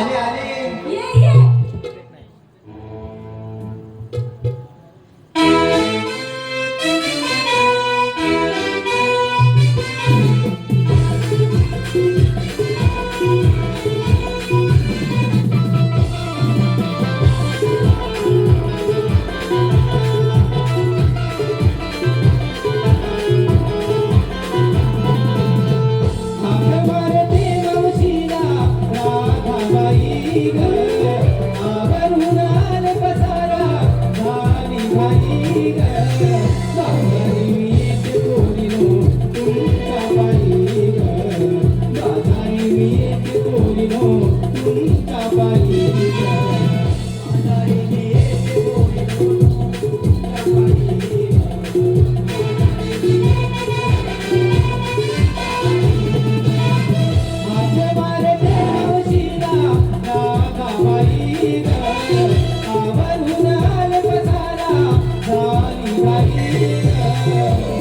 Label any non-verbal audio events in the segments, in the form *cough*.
ale. like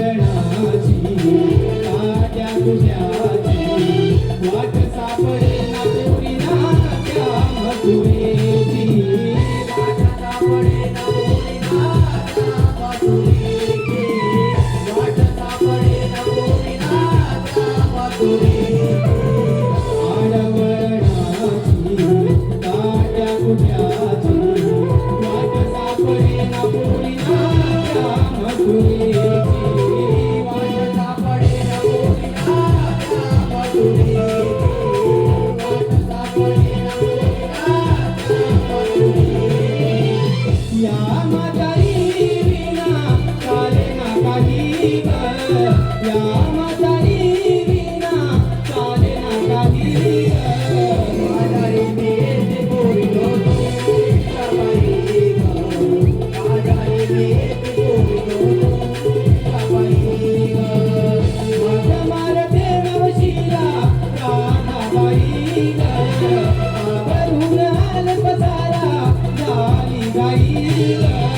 शरणाची माझ्या तुझ्या الفتارة يا لي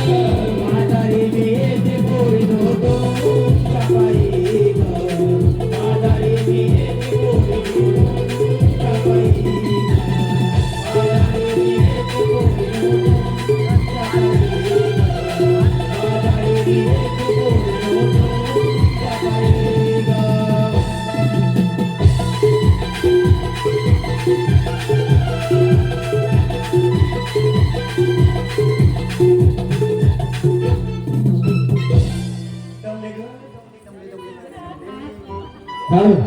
Paulo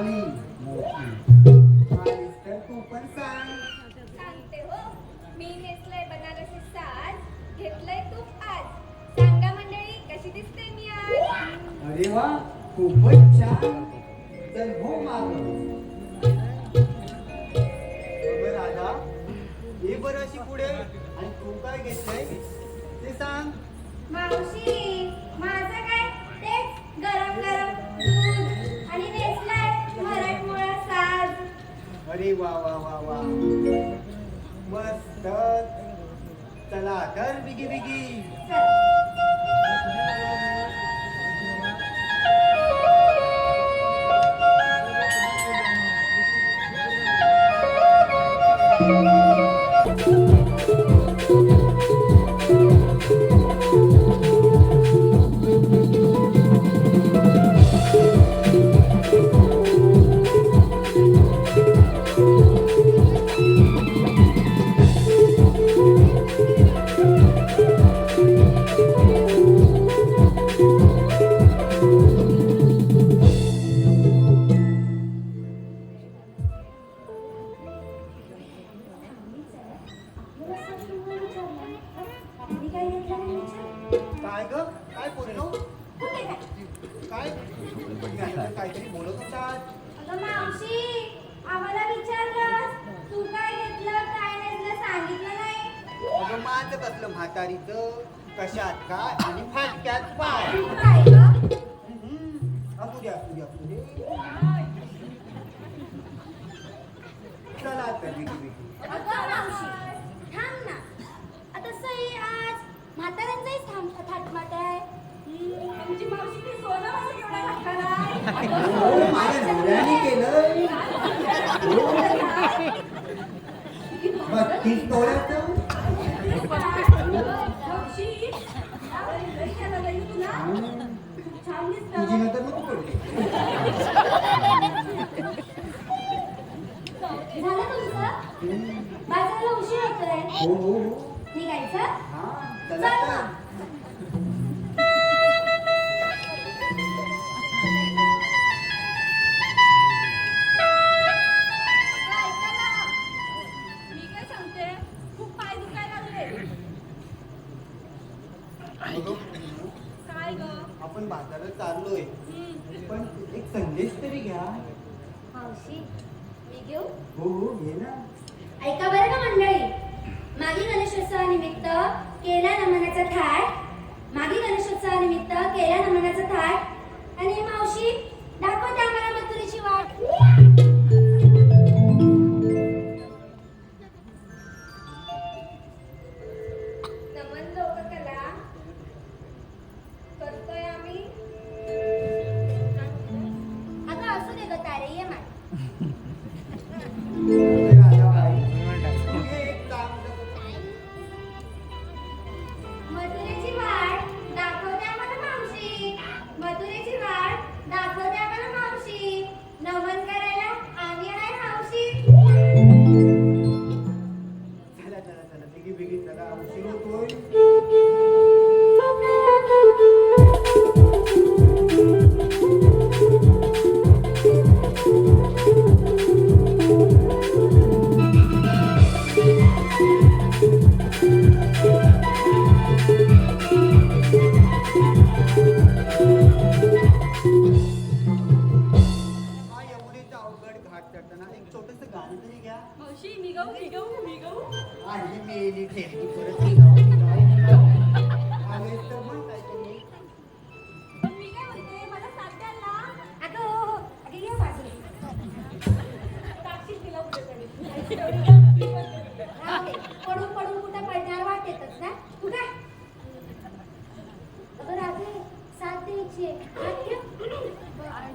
आली आलीस अरे वा वा वा वा. मस्त. चला तर बिगी बिगी. आणि फाटक्यात पाय? हम्म. असू द्या असू द्या असू दे चला अगं मावशी थांब ना आता सई आज म्हाताऱ्यांचाही थांब थाटमाट आहे मावशी ती सोनं घातला हो, माझ्या नवऱ्याने केलं *laughs* बत्तीस तोळ्याचं झालं तुमचं बाजाराला उशीर होतोय हो हो हो. निघायचं? चला हो हो घे ना. ऐका बरं का मंडळी. मागी गणेशोत्सवानिमित्त केला नमनाचा थाट. मागी गणेशोत्सवानिमित्त केला नमनाचा थाट. आणि मावशी दाखवते आम्हाला मथुरीची वाट. मथुरेची छोटस गाणं तरी घ्या मावशी मी गाऊ मी गाऊ मी गाऊ आणि मेली ठेवली परत निघाव, निघाव, निघाव. आलेस तर मग काहीतरी पण मी काय म्हणते मला साथ द्याल ना अगं हो हो अगं ये बाजूला टाकशील तिला कुठेतरी राहू दे. पडून पडून कुठं पडणार वाटेतच ना तू काय अगं राधे साथ द्यायची आहे. हात ठेव. हाय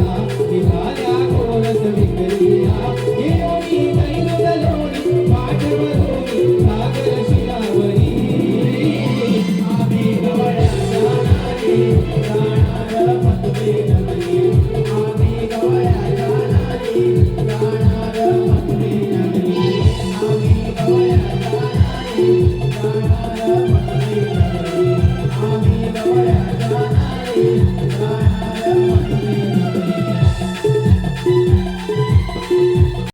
Yeah.